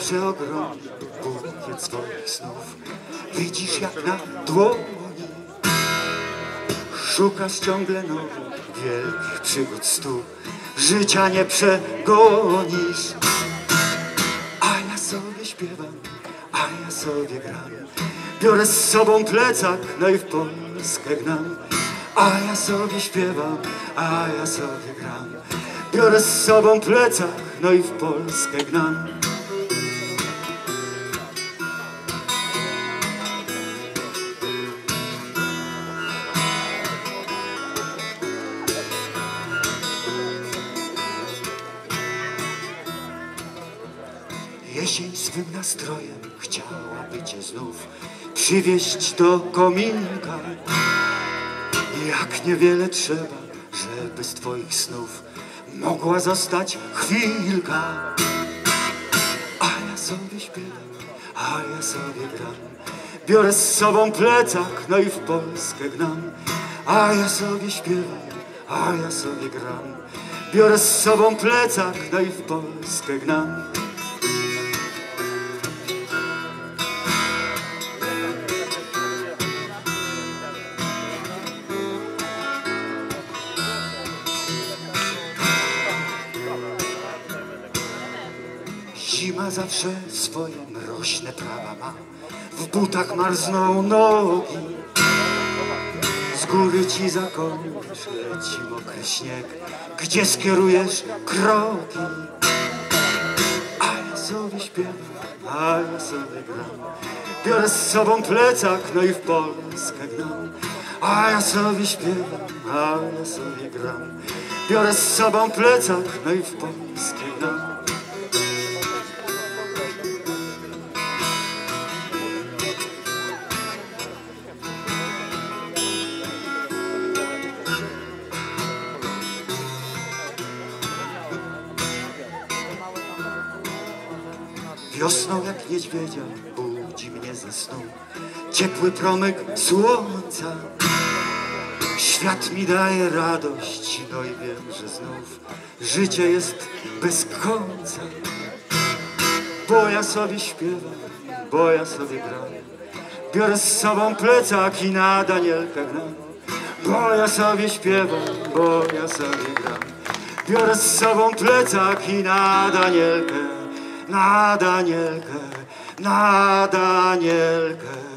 przeogromny bukiet swoich snów widzisz jak na dłoni. Szukasz ciągle nowych, wielkich przygód stu, życia nie przegonisz. A ja sobie śpiewam, a ja sobie gram, biorę z sobą plecak, no i w Polskę gnam. A ja sobie śpiewam, a ja sobie gram, biorę z sobą plecak, no i w Polskę gnam. Jesień swym nastrojem chciałaby cię znów przywieźć do kominka. Jak niewiele trzeba, żeby z twoich snów mogła zostać chwilka. A ja sobie śpiewam, a ja sobie gram. Biorę z sobą plecak, no i w Polskę gnam. A ja sobie śpiewam, a ja sobie gram. Biorę z sobą plecak, no i w Polskę gnam. Zima zawsze swoje mroźne prawa ma. W butach marzną nogi. Z góry ci zakończysz, leci mokry śnieg. Gdzie skierujesz kroki? A ja sobie śpiewam, a ja sobie gram. Biorę z sobą plecak, no i w Polskę gram. A ja sobie śpiewam, a ja sobie gram. Biorę z sobą plecak, no i w Polskę gram. Wiosną jak niedźwiedzia budzi mnie ze snu. Ciepły promyk słońca. Świat mi daje radość, no i wiem, że znów Życie jest bez końca. Bo ja sobie śpiewam, bo ja sobie gram. Biorę z sobą plecak i na Danielkę gram. Bo ja sobie śpiewam, bo ja sobie gram. Biorę z sobą plecak i na Danielkę na Danielkę, na Danielkę.